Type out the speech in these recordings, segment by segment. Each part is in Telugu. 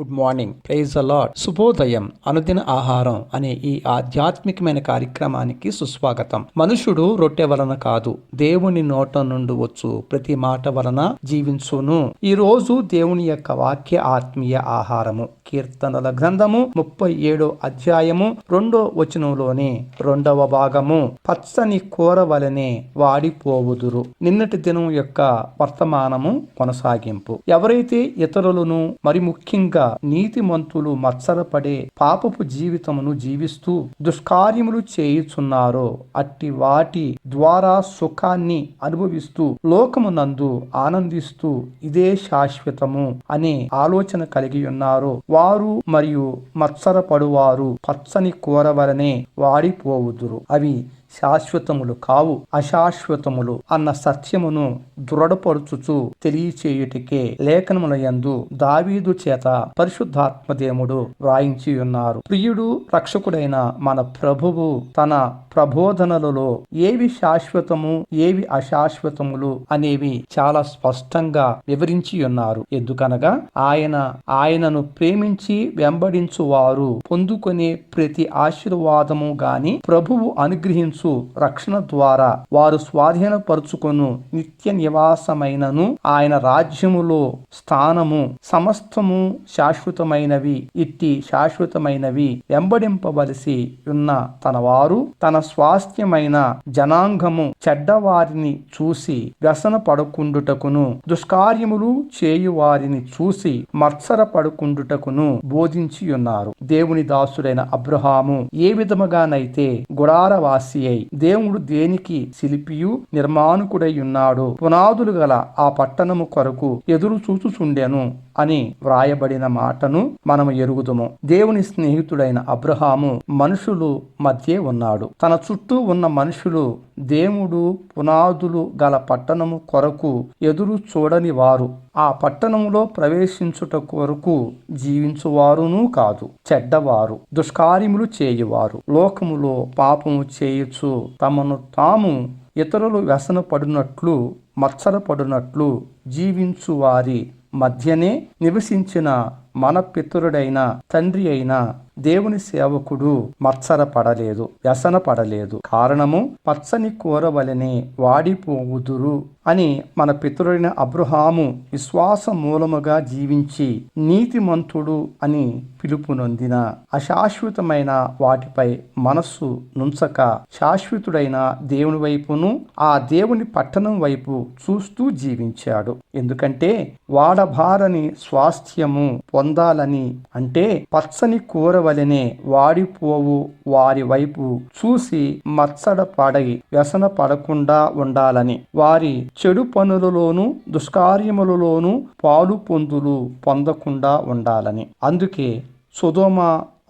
గుడ్ మార్నింగ్ ప్రైజ్ అలాడ్ శుభోదయం అనుదిన ఆహారం అనే ఈ ఆధ్యాత్మికమైన కార్యక్రమానికి సుస్వాగతం. మనుషుడు రొట్టె వలన కాదు దేవుని నోట నుండి వచ్చు. ప్రతి మాట వలన జీవించును. ఈ రోజు దేవుని యొక్క వాక్య ఆత్మీయ ఆహారము. కీర్తనల గ్రంథము ముప్పై ఏడో అధ్యాయము రెండో వచనంలోని రెండవ భాగము. పచ్చని కూర వలనే వాడిపోవుదురు. నిన్నటి దినం యొక్క వర్తమానము కొనసాగింపు. ఎవరైతే ఇతరులను మరి ముఖ్యంగా నీతిమంతులు మత్సరపడే పాపపు జీవితమును జీవిస్తూ దుష్కార్యములు చేయుచున్నారో అట్టి వాటి ద్వారా సుఖాన్ని అనుభవిస్తూ లోకమునందు ఆనందిస్తూ ఇదే శాశ్వతము అనే ఆలోచన కలిగి ఉన్నారు వారు మరియు మత్సరపడువారు పచ్చని కూర వలనే వాడిపోవుదురు. అవి శాశ్వతములు కావు. అశాశ్వతములు అన్న సత్యమును దృఢపరుచుచు తెలియచేయుటికే లేఖనముల యందు దావీదు చేత పరిశుద్ధాత్మదేవుడు వ్రాయించి ఉన్నారు ప్రియుడు రక్షకుడైన మన ప్రభువు తన ప్రబోధనలలో ఏవి శాశ్వతము ఏవి అశాశ్వతములు అనేవి చాలా స్పష్టంగా వివరించి ఉన్నారు. ఎందుకనగా ఆయన ఆయనను ప్రేమించి వెంబడించు వారు పొందుకునే ప్రతి ఆశీర్వాదము గాని ప్రభువు అనుగ్రహించు రక్షణ ద్వారా వారు స్వాధీనపరుచుకొను నిత్య నివాసమైనను ఆయన రాజ్యములో స్థానము సమస్తము శాశ్వతమైనవి ఇట్టి శాశ్వతమైనవి వెంబడింపవలసి ఉన్న తన వారు తన స్వాస్థ్యమైన జనాంగము చెడ్డవారిని చూసి వ్యసన పడుకుండుటకును దుష్కార్యములు చేయు వారిని చూసి మత్సర పడుకుండుటకును బోధించి ఉన్నారు దేవుని దాసుడైన అబ్రహాము ఏ విధముగానైతే గుడారవాసి అయి దేవుడు దేనికి శిల్పియు నిర్మాణకుడై ఉన్నాడు పునాదులు గల ఆ పట్టణము కొరకు ఎదురు చూచుచుండెను అని వ్రాయబడిన మాటను మనము ఎరుగుదుము. దేవుని స్నేహితుడైన అబ్రహాము మనుషులు మధ్య ఉన్నాడు. తన చుట్టూ ఉన్న మనుషులు దేవుడు పునాదులు గల పట్టణము కొరకు ఎదురు చూడని వారు. ఆ పట్టణములో ప్రవేశించుట కొరకు జీవించువారును కాదు చెడ్డవారు దుష్కార్యములు చేయువారు. లోకములో పాపము చేయుచు తమను తాము ఇతరులు వ్యసనపడినట్లు మత్సరపడినట్లు జీవించు జీవించువారి మధ్యనే నివసించిన మన పితరుడైన తండ్రి అయిన దేవుని సేవకుడు మత్సర పడలేదు వ్యసన పడలేదు కారణము పచ్చని కూర వలనే వాడిపోవుదురు అని మన పితరుడైన అబ్రహాము విశ్వాస మూలముగా జీవించి నీతిమంతుడు అని పిలుపు నొందిన అశాశ్వతమైన వాటిపై మనస్సు నుంచక శాశ్వతుడైన దేవుని వైపును ఆ దేవుని పట్టణం వైపు చూస్తూ జీవించాడు. ఎందుకంటే వాడభారని స్వాస్థ్యము పొందాలని అంటే పచ్చని కూర వలెనే వాడిపోవు వారి వైపు. చూసి మచ్చడ పడగి వ్యసన పడకుండా ఉండాలని. వారి చెడు పనులలోనూ దుష్కార్యములలోనూ పాలు పొందులు పొందకుండా ఉండాలని. అందుకే సుధోమ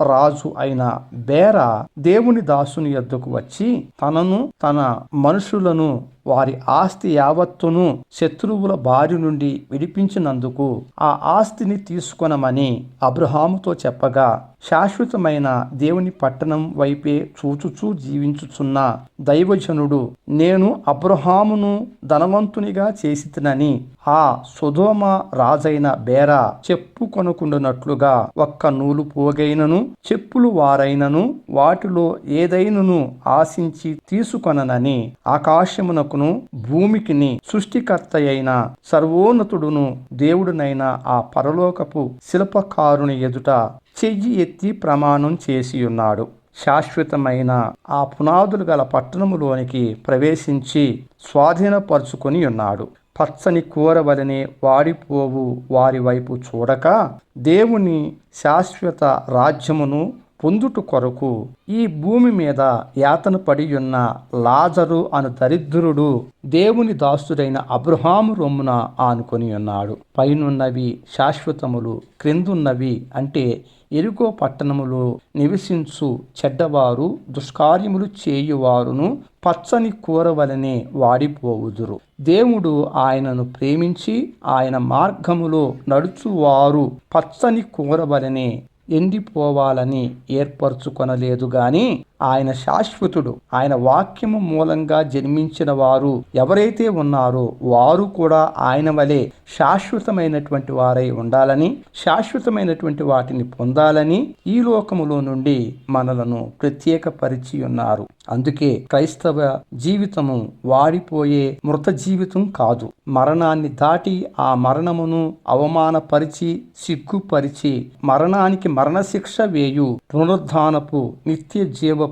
రాజు అయిన బేర దేవుని దాసుని యొద్దకు వచ్చి తనను తన మనుషులను వారి ఆస్తి యావత్తును శత్రువుల బారి నుండి విడిపించినందుకు ఆ ఆస్తిని తీసుకొనమని అబ్రహాముతో చెప్పగా శాశ్వతమైన దేవుని పట్టణం వైపే చూచుచూ జీవించుచున్న దైవజనుడు నేను అబ్రహామును ధనవంతునిగా చేసినని ఆ సుధోమ రాజైన బేరా చెప్పుకొనుకుండునట్లుగా ఒక్క నూలు పోగైనను చెప్పులు వారైనను వాటిలో ఏదైనను ఆశించి తీసుకొననని ఆకాశమునకు కొరకును భూమికిని సృష్టికర్త అయిన సర్వోన్నతుడును దేవుడునైన ఆ పరలోకపు శిల్పకారుని ఎదుట చెయ్యి ఎత్తి ప్రమాణం చేసి ఉన్నాడు శాశ్వతమైన ఆ పునాదులు గల పట్టణములోనికి ప్రవేశించి స్వాధీనపరుచుకొని ఉన్నాడు పచ్చని కూరవలనే వాడిపోవు వారి వైపు చూడక దేవుని శాశ్వత రాజ్యమును పొందుట కొరకు ఈ భూమి మీద యాతన పడి ఉన్న లాజరు అను దరిద్రుడు దేవుని దాసుడైన అబ్రహాము రొమ్మున ఆనుకొని ఉన్నాడు. పైనున్నవి శాశ్వతములు క్రిందున్నవి అంటే ఎరుకో పట్టణములో నివసించు చెడ్డవారు దుష్కార్యములు చేయువారును పచ్చని కూర వలనే వాడిపోవుదురు. దేవుడు ఆయనను ప్రేమించి ఆయన మార్గములో నడుచువారు పచ్చని కూర వలనే ఎండిపోవాలని ఏర్పరచుకొనలేదు గాని ఆయన శాశ్వతుడు. ఆయన వాక్యము మూలంగా జన్మించిన వారు ఎవరైతే ఉన్నారో వారు కూడా ఆయన వలె శాశ్వతమైనటువంటి వారై ఉండాలని శాశ్వతమైనటువంటి వాటిని పొందాలని ఈ లోకములో నుండి మనలను ప్రత్యేకపరిచి ఉన్నారు. అందుకే క్రైస్తవ జీవితము వాడిపోయే మృత జీవితం కాదు. మరణాన్ని దాటి ఆ మరణమును అవమానపరిచి సిగ్గుపరిచి మరణానికి మరణశిక్ష వేయు పునరుద్ధానపు నిత్య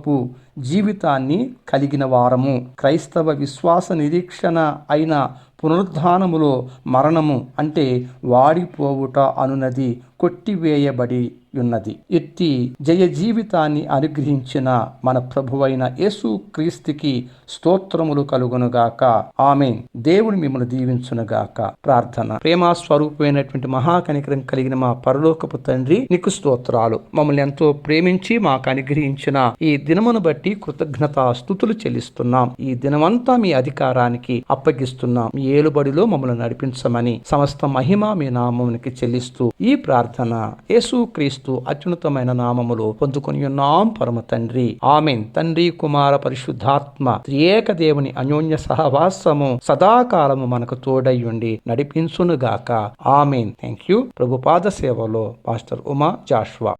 по జీవితాన్ని కలిగిన వారము. క్రైస్తవ విశ్వాస నిరీక్షణ అయిన పునరుద్ధానములో మరణము అంటే వాడిపోవుట అనునది కొట్టివేయబడి ఉన్నది ఎత్తి జయ జీవితాన్ని అనుగ్రహించిన మన ప్రభువైన యేసు క్రీస్తుకి స్తోత్రములు కలుగునుగాక. ఆమె దేవుని మిమ్మల్ని దీవించునుగాక. ప్రార్థన. ప్రేమ స్వరూపమైనటువంటి మహాకనికరం కలిగిన మా పరలోకపు తండ్రి నీకు స్తోత్రాలు. మమ్మల్ని ఎంతో ప్రేమించి మాకు అనుగ్రహించిన ఈ దినమును బట్టి కృతజ్ఞత స్థుతులు చెల్లిస్తున్నాం. ఈ దినమంతా మీ అధికారానికి అప్పగిస్తున్నాం. మీ ఏలుబడిలో మమ్మల్ని నడిపించమని సమస్త మహిమ మీ నామమునికి చెల్లిస్తూ ఈ ప్రార్థన యేసు క్రీస్తు అత్యున్నతమైన నామములో పొందుకొని ఉన్నాం పరమ తండ్రి. ఆమెన్. తండ్రి కుమార పరిశుద్ధాత్మ త్రియేక దేవుని అన్యోన్య సహవాసము సదాకాలము మనకు తోడయ్యుండి నడిపించునుగాక. ఆమెన్. థ్యాంక్ యూ ప్రభుపాద సేవలో పాస్టర్ ఉమా జాష్వా.